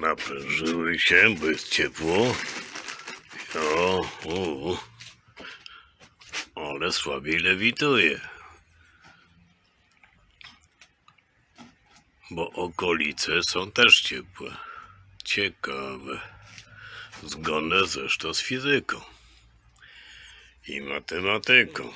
naprężyły się, bo jest ciepło. O, u. Ale słabiej lewituje. Bo okolice są też ciepłe. Ciekawe. Zgodne zresztą z fizyką i matematyką.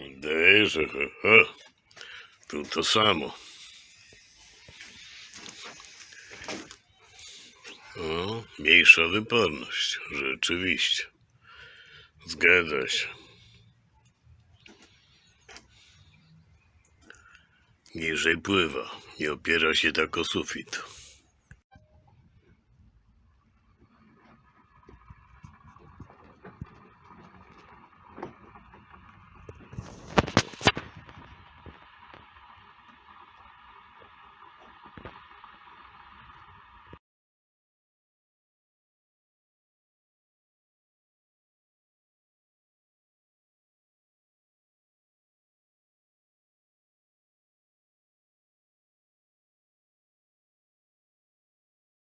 Wydaje, że he, tu to samo. O, mniejsza wyporność, rzeczywiście. Zgadza się. Niżej pływa, nie opiera się tak o sufit.